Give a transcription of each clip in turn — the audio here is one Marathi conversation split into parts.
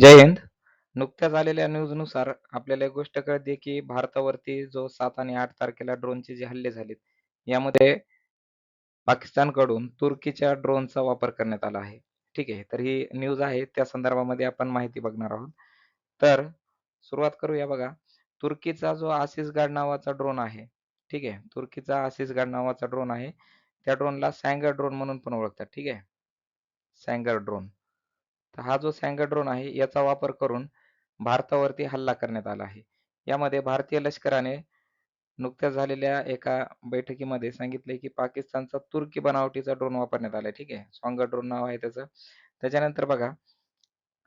जय हिंद. नुकत्याच आलेल्या न्यूजनुसार आपल्याला एक गोष्ट कळते की भारतावरती जो सात आणि आठ तारखेला ड्रोनचे जे हल्ले झालेत यामध्ये पाकिस्तानकडून तुर्कीच्या ड्रोनचा वापर करण्यात आला आहे. ठीक आहे तर ही न्यूज आहे त्या संदर्भामध्ये आपण माहिती बघणार आहोत. तर सुरुवात करूया बघा. तुर्कीचा जो आसिस गार्ड नावाचा ड्रोन आहे ठीक आहे तुर्कीचा आसिस गार्ड नावाचा ड्रोन आहे. त्या ड्रोनला सँगर ड्रोन म्हणून पण ओळखतात ठीक आहे. Songar drone. तर हा जो सॅंगर ड्रोन आहे याचा वापर करून भारतावरती हल्ला करण्यात आला आहे. यामध्ये भारतीय लष्कराने नुकत्याच झालेल्या एका बैठकीमध्ये सांगितले की पाकिस्तानचा तुर्की बनावटीचा ड्रोन वापरण्यात आलाय. ठीक आहे? सॉंगर ड्रोन नाव आहे त्याचं. त्याच्यानंतर बघा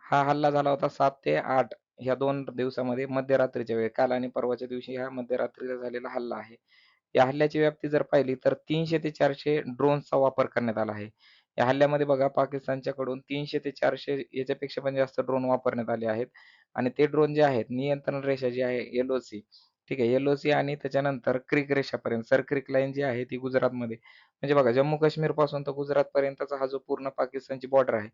हा हल्ला झाला होता सात ते आठ ह्या दोन दिवसामध्ये मध्यरात्रीच्या वेळी. काल आणि परवाच्या दिवशी हा मध्यरात्रीला झालेला हल्ला आहे. या हल्ल्याची व्याप्ती जर पाहिली तर तीनशे ते चारशे ड्रोनचा वापर करण्यात आला आहे. या हल्ल्यामध्ये बघा पाकिस्तानच्याकडून तीनशे ते चारशे याच्यापेक्षा पण जास्त ड्रोन वापरण्यात आले आहेत. आणि ते ड्रोन जे आहेत नियंत्रण रेषा जी आहे एलओसी ठीक आहे. एलओसी आणि त्याच्यानंतर क्रिक रेषापर्यंत सर क्रिक लाईन जी आहे ती गुजरातमध्ये. म्हणजे बघा जम्मू काश्मीरपासून तर गुजरात पर्यंतचा हा जो पूर्ण पाकिस्तानची बॉर्डर आहे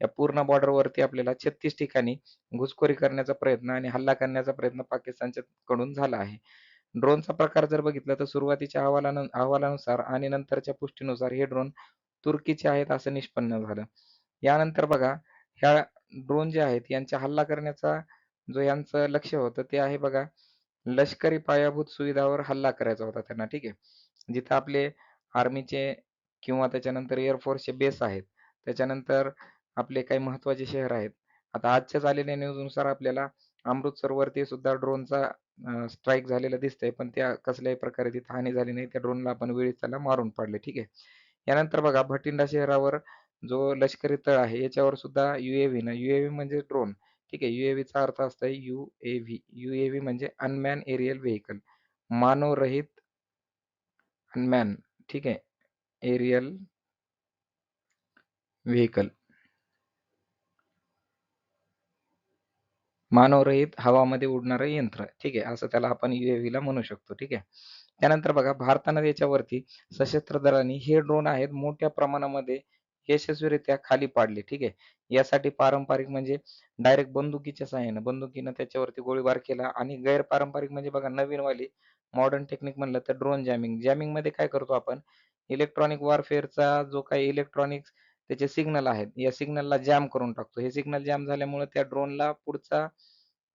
या पूर्ण बॉर्डरवरती आपल्याला छत्तीस ठिकाणी घुसखोरी करण्याचा प्रयत्न आणि हल्ला करण्याचा प्रयत्न पाकिस्तानच्या कडून झाला आहे. ड्रोनचा प्रकार जर बघितला तर सुरुवातीच्या अहवालान अहवालानुसार आणि नंतरच्या पुष्टीनुसार हे ड्रोन तुर्कीचे आहेत असं निष्पन्न झालं. यानंतर बघा ह्या ड्रोन जे आहेत यांचा हल्ला करण्याचा जो यांचं लक्ष होतं ते आहे बघा लष्करी पायाभूत सुविधावर हल्ला करायचा होता त्यांना ठीक आहे. जिथं आपले आर्मीचे किंवा त्याच्यानंतर एअरफोर्सचे बेस आहेत. त्याच्यानंतर आपले काही महत्त्वाचे शहर आहेत. आता आजच्याच आलेल्या न्यूजनुसार आपल्याला अमृतसर वरती सुद्धा ड्रोनचा स्ट्राईक झालेला दिसतंय पण त्या कसल्याही प्रकारे तिथे हानी झाली नाही. त्या ड्रोनला आपण वेळीच त्याला मारून पाडले ठीक आहे. यानंतर बघा भटिंडा शहरावर जो लष्करी तळ आहे याच्यावर सुद्धा युएव्ही ना युएव्ही म्हणजे ड्रोन ठीक आहे युएव्हीचा अर्थ असतो युएव्ही युएव्ही म्हणजे अनमॅन एरियल व्हेकल मानवरहित अनमॅन ठीक आहे एरियल व्हेकल मानवरहित हवामध्ये उडणारं यंत्र. ठीक आहे? असं त्याला आपण UAV ला म्हणू शकतो. ठीक आहे? त्यानंतर बघा भारतानं याच्यावरती सशस्त्र दलांनी हे ड्रोन आहेत मोठ्या प्रमाणामध्ये यशस्वीरित्या खाली पाडले. ठीक आहे? यासाठी पारंपरिक म्हणजे डायरेक्ट बंदुकीच्या सहाय्यानं बंदुकीनं त्याच्यावरती गोळीबार केला आणि गैर पारंपरिक म्हणजे बघा नवीनवाली मॉडर्न टेक्निक म्हणलं तर ड्रोन जॅमिंग जॅमिंगमध्ये काय करतो आपण? इलेक्ट्रॉनिक वॉरफेअरचा जो काही इलेक्ट्रॉनिक्स त्याचे सिग्नल आहेत या सिग्नलला जॅम करून टाकतो. हे सिग्नल जॅम झाल्यामुळे त्या ड्रोनला पुढचा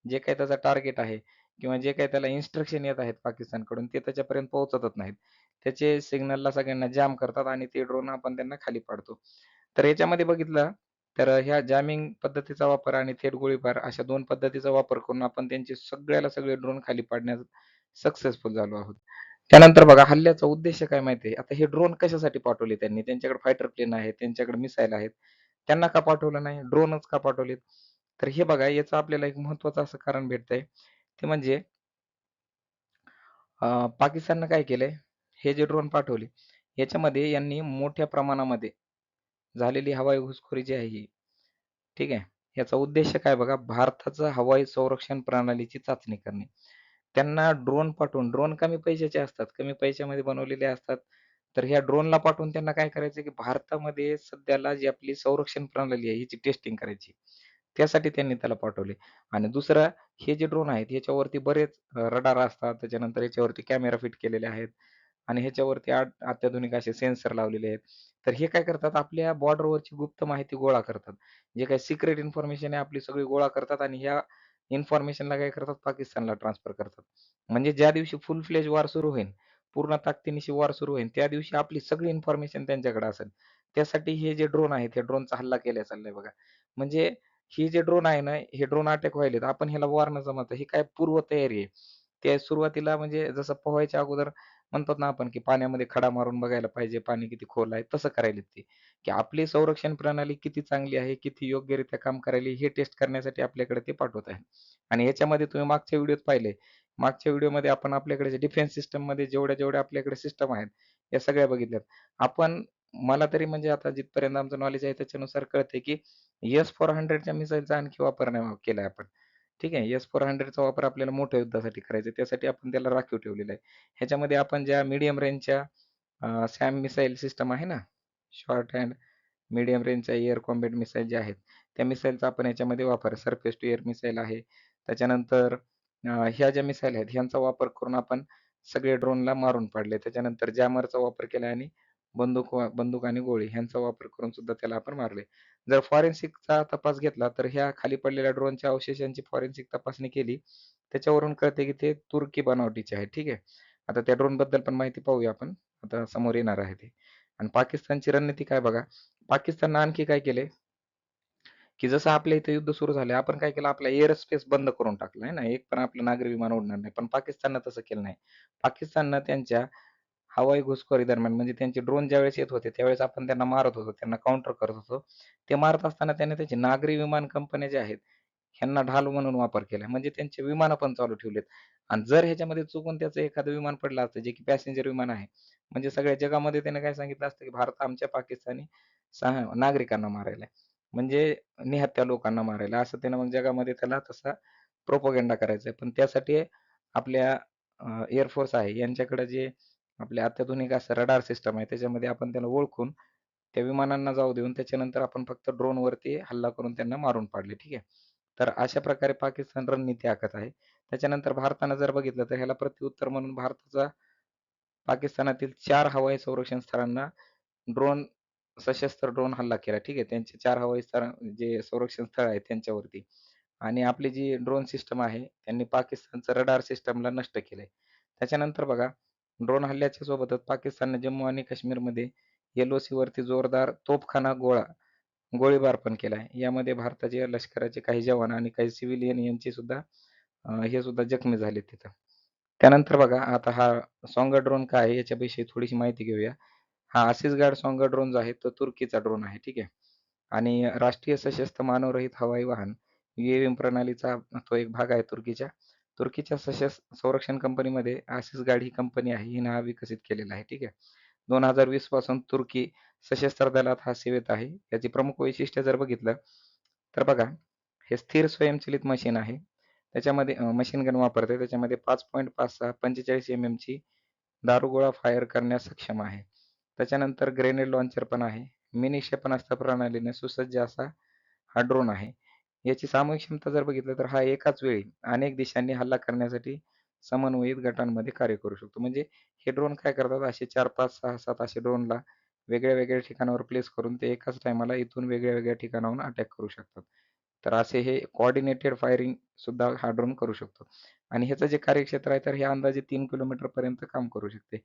जे काही त्याचा टार्गेट आहे किंवा जे काही त्याला इन्स्ट्रक्शन येत आहेत पाकिस्तानकडून ते त्याच्यापर्यंत पोहोचतच नाहीत. त्याचे सिग्नलला सगळ्यांना जॅम करतात आणि ते ड्रोन आपण त्यांना खाली पाडतो. तर याच्यामध्ये बघितलं तर ह्या जॅमिंग पद्धतीचा वापर आणि थेट गोळीबार अशा दोन पद्धतीचा वापर करून आपण त्यांचे सगळ्याला सगळे ड्रोन खाली पाडण्यात सक्सेसफुल झालो आहोत. त्यानंतर बघा हल्ल्याचा उद्देश काय माहिती आहे आता हे ड्रोन कशासाठी पाठवले त्यांनी? त्यांच्याकडे फायटर प्लेन आहेत त्यांच्याकडे मिसाईल आहेत. त्यांना का पाठवलं नाही? ड्रोनच का पाठवलेत? तर हे बघा याचं आपल्याला एक महत्वाचं असं कारण भेटतंय. ते म्हणजे पाकिस्ताननं काय केलंय? हे जे ड्रोन पाठवले याच्यामध्ये यांनी मोठ्या प्रमाणामध्ये झालेली हवाई घुसखोरी जी आहे ही ठीक आहे? याचा उद्देश काय बघा भारताचं हवाई संरक्षण प्रणालीची चाचणी करणे. त्यांना ड्रोन पाठवून ड्रोन कमी पैशाचे असतात कमी पैशामध्ये बनवलेले असतात. तर ह्या ड्रोनला पाठवून त्यांना काय करायचं की भारतामध्ये सध्याला जी आपली संरक्षण प्रणाली आहे हिची टेस्टिंग करायची. त्यासाठी त्यांनी त्याला पाठवले. आणि दुसरं हे जे ड्रोन आहेत ह्याच्यावरती बरेच रडार असतात. त्याच्यानंतर याच्यावरती कॅमेरा फिट केलेले आहेत. आणि ह्याच्यावरती अत्याधुनिक असे सेन्सर लावलेले आहेत. तर हे काय करतात? आपल्या बॉर्डरवरची गुप्त माहिती गोळा करतात. जे काही सिक्रेट इन्फॉर्मेशन आहे आपली सगळी गोळा करतात. आणि ह्या इन्फॉर्मेशनला काय करतात? पाकिस्तानला ट्रान्सफर करतात. म्हणजे ज्या दिवशी फुल फ्लेज वॉर सुरू होईल पूर्ण ताकदीनिशी वॉर सुरू होईल त्या दिवशी आपली सगळी इन्फॉर्मेशन त्यांच्याकडे असेल. त्यासाठी हे जे ड्रोन आहेत हे ड्रोनचा हल्ला केला चाललाय बघा. म्हणजे हे जे ड्रोन आहे ना हे ड्रोन अटॅक व्हायलेत. आपण ह्याला वॉर न जमत ही काय पूर्व तयारी आहे? त्या सुरुवातीला म्हणजे जसं पोहायच्या अगोदर म्हणतात ना आपण की पाण्यामध्ये खडा मारून बघायला पाहिजे पाणी किती खोल आहे तसं करायला ते की आपली संरक्षण प्रणाली किती चांगली आहे किती योग्यरित्या काम करायली हे टेस्ट करण्यासाठी आपल्याकडे ते पाठवत आहे आणि याच्यामध्ये तुम्ही मागच्या व्हिडिओत पाहिले. मागच्या व्हिडिओमध्ये आपण आपल्याकडे डिफेन्स सिस्टममध्ये जेवढ्या जेवढ्या आपल्याकडे सिस्टम आहेत या सगळ्या बघितल्यात. आपण मला तरी म्हणजे आता जिथपर्यंत आमचं नॉलेज आहे त्याच्यानुसार कळते की एस फोर हंड्रेडच्या मिसाईलचा आणखी वापर नाही हो केलाय आपण. ठीक आहे. एस फोर हंड्रेडचा वापर आपल्याला मोठ्या युद्धासाठी करायचा त्यासाठी आपण त्याला राखीव ठेवलेला आहे. ह्याच्यामध्ये आपण ज्या मीडियम रेंजच्या सॅम मिसाईल सिस्टम आहे ना शॉर्ट हँड मीडियम रेंजच्या एअर कॉम्बॅट मिसाईल जे आहेत त्या मिसाईलचा आपण याच्यामध्ये वापर सरफेस टू एअर मिसाईल आहे. त्याच्यानंतर ह्या ज्या मिसाईल आहेत ह्यांचा वापर करून आपण सगळे ड्रोनला मारून पाडले. त्याच्यानंतर जॅमरचा वापर केला आणि बंदूक वा- बंदूक आणि गोळी ह्यांचा वापर करून सुद्धा त्याला आपण मारले. जर फॉरेन्सिकचा तपास घेतला तर ह्या खाली पडलेल्या ड्रोनच्या अवशेषांची फॉरेन्सिक तपासणी केली त्याच्यावरून कळते की ते तुर्की बनावटीचे आहे ठीक आहे. आता त्या ड्रोनबद्दल पण माहिती पाहूया आपण. आता समोर येणार आहे ते. आणि पाकिस्तानची रणनीती काय बघा? पाकिस्ताननं आणखी काय केले? की जसं आपल्या इथे युद्ध सुरू झाले आपण काय केलं? आपला एअर स्पेस बंद करून टाकलं आहे ना? एक पण आपलं नागरी विमान उडणार नाही पण पाकिस्ताननं तसं केलं नाही. पाकिस्ताननं त्यांच्या हवाई घुसखोरी दरम्यान म्हणजे त्यांचे ड्रोन ज्यावेळेस येत होते त्यावेळेस आपण त्यांना मारत होतो त्यांना काउंटर करत होतो. ते मारत असताना त्यांनी त्याचे नागरी विमान कंपन्या ज्या आहेत ह्यांना ढाल म्हणून वापर केला. म्हणजे त्यांचे विमान पण चालू ठेवलेत. आणि जर ह्याच्यामध्ये चुकून त्याचं एखादं विमान पडलं असतं जे की पॅसेंजर विमान आहे म्हणजे सगळ्या जगामध्ये त्याने काय सांगितलं असतं की भारत आमच्या पाकिस्तानी सहा नागरिकांना मारायला आहे. म्हणजे निहत्या लोकांना मारायला असं त्यानं मग जगामध्ये त्याला तसा प्रोपोगेंडा करायचा आहे. पण त्यासाठी आपल्या एअरफोर्स आहे. यांच्याकडे जे आपले अत्याधुनिक असं रडार सिस्टम आहे. त्याच्यामध्ये आपण त्याला ओळखून त्या विमानांना जाऊ देऊन त्याच्यानंतर आपण फक्त ड्रोन वरती हल्ला करून त्यांना मारून पाडले. ठीक आहे? तर अशा प्रकारे पाकिस्तान रणनीती आखत आहे. त्याच्यानंतर भारतानं जर बघितलं तर ह्याला प्रत्युत्तर म्हणून भारताचा पाकिस्तानातील चार हवाई संरक्षण स्थळांना ड्रोन सशस्त्र ड्रोन हल्ला केला. ठीक आहे? त्यांचे चार हवाई स्थळ जे संरक्षण स्थळ आहे त्यांच्यावरती. आणि आपली जी ड्रोन सिस्टम आहे त्यांनी पाकिस्तानचं रडार सिस्टमला नष्ट केलंय. त्याच्यानंतर बघा ड्रोन हल्ल्याच्या सोबतच पाकिस्तानने जम्मू आणि काश्मीरमध्ये एलओसी वरती जोरदार तोफखाना गोळा गोळीबार पण केलाय. यामध्ये भारताचे लष्कराचे काही जवान आणि काही सिव्हिलियन यांची सुद्धा हे सुद्धा जखमी झाले तिथं. त्यानंतर बघा आता हा सॉंगा ड्रोन काय आहे याच्याविषयी थोडीशी माहिती घेऊया. हा आसिस गार्ड सॉंगा ड्रोन जो आहे तो तुर्कीचा ड्रोन आहे ठीक आहे. आणि राष्ट्रीय सशस्त्र मानवरहित हवाई वाहन युएव्ही प्रणालीचा तो एक भाग आहे तुर्कीच्या. तुर्कीच्या सशस्त्र संरक्षण कंपनीमध्ये आशिष गार्ड ही कंपनी आहे ही हा विकसित केलेला आहे ठीक आहे. दोन हजार वीसपासून तुर्की सशस्त्र दलात हा सेवेत आहे. याची प्रमुख वैशिष्ट्य जर बघितलं तर बघा हे स्थिर स्वयंचलित मशीन आहे. त्याच्यामध्ये मशीन गन वापरते. त्याच्यामध्ये पाच पॉईंट पाच सहा पंचेचाळीस एम ची दारुगोळा फायर करण्यास सक्षम आहे. त्याच्यानंतर ग्रेनेड लॉन्चर पण आहे. मिनी क्षेपणास्त्र प्रणालीने सुसज्ज असा हा ड्रोन आहे. याची सामूहिक क्षमता जर बघितलं तर हा एकाच वेळी अनेक देशांनी हल्ला करण्यासाठी समन्वयित गटांमध्ये कार्य करू शकतो. म्हणजे हे ड्रोन काय करतात? असे चार पाच सहा सात असे ड्रोनला वेगळ्या वेगळ्या ठिकाणावर प्लेस करून ते एकाच टायमाला इथून वेगळ्या वेगळ्या ठिकाणाहून अटॅक करू शकतात. तर असे हे कोऑर्डिनेटेड फायरिंग सुद्धा हा ड्रोन करू शकतो. आणि ह्याचं जे कार्यक्षेत्र आहे तर हे अंदाजे तीन किलोमीटर पर्यंत काम करू शकते.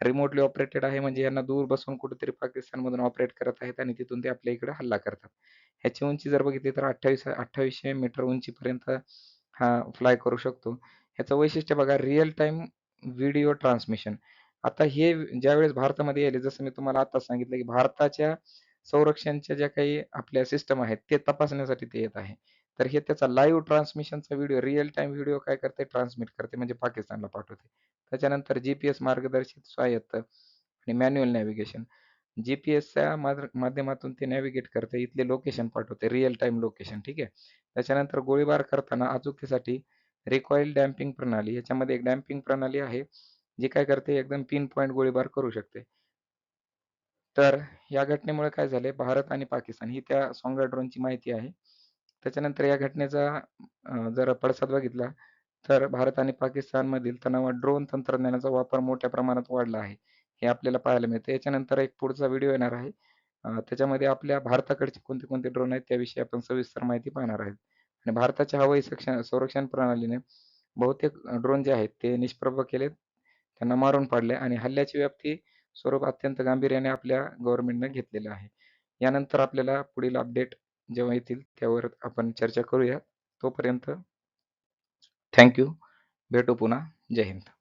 रिमोटली ऑपरेटेड आहे. म्हणजे यांना दूर बसून कुठेतरी पाकिस्तानमधून ऑपरेट करत आहेत आणि तिथून ते आपल्या इकडे हल्ला करतात. ह्याची उंची जर बघितली तर अठ्ठावीस अठ्ठावीसशे मीटर उंचीपर्यंत हा फ्लाय करू शकतो. ह्याचं वैशिष्ट्य बघा रिअल टाइम व्हिडिओ ट्रान्समिशन आता हे ज्यावेळेस भारतामध्ये येईल जसं मी तुम्हाला आता सांगितलं की भारताच्या संरक्षणच्या ज्या काही आपल्या सिस्टम आहेत ते तपासण्यासाठी ते येत आहे. तर हे त्याचा लाईव्ह ट्रान्समिशनचा व्हिडिओ रिअल टाइम व्हिडिओ काय करते? ट्रान्समिट करते म्हणजे पाकिस्तानला पाठवते. त्याच्यानंतर जीपीएस मार्गदर्शित स्वायत्त आणि मॅन्युअल नॅव्हिगेशन जीपीएसच्या माध्यमातून ते नॅव्हिगेट करते इथले लोकेशन पाठवते रिअल टाइम लोकेशन ठीक आहे? त्याच्यानंतर गोळीबार करताना अचूकतेसाठी रिकॉईल डॅम्पिंग प्रणाली याच्यामध्ये एक डॅम्पिंग प्रणाली आहे जी काय करते? एकदम पिन पॉईंट गोळीबार करू शकते. तर या घटनेमुळे काय झाले भारत आणि पाकिस्तान ही त्या सॉंगा ड्रोनची माहिती आहे. त्याच्यानंतर या घटनेचा जर पडसाद बघितला तर भारत आणि पाकिस्तानमधील तणावात ड्रोन तंत्रज्ञानाचा वापर मोठ्या प्रमाणात वाढला आहे. हे आपल्याला पाहायला मिळते. याच्यानंतर एक पुढचा व्हिडिओ येणार आहे. त्याच्यामध्ये आपल्या भारताकडचे कोणते कोणते ड्रोन आहेत त्याविषयी आपण सविस्तर माहिती पाहणार आहोत. आणि भारताच्या हवाई संरक्षण संरक्षण प्रणालीने बहुतेक ड्रोन जे आहेत ते निष्प्रभ केलेत. त्यांना मारून पाडले आणि हल्ल्याची व्याप्ती स्वरूप अत्यंत गांभीर्याने आपल्या गव्हर्नमेंटने घेतलेलं आहे. यानंतर आपल्याला पुढील अपडेट जेव्हा येतील त्यावर आपण चर्चा करूया. तोपर्यंत थँक्यू भेटू पुन्हा. जय हिंद.